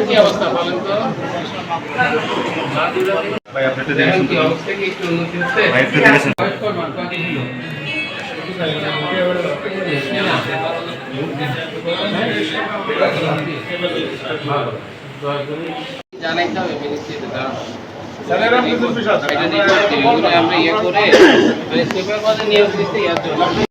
কি অবস্থা বলেন তো ভাই আপনি একটু এখন দেখেন কি অবস্থা কি একটু উন্নতি হচ্ছে ভাই বয়স কমান কত জানাইতে হবে আমরা ইয়ে করে মানে নিয়োগ দিতে ইয়ার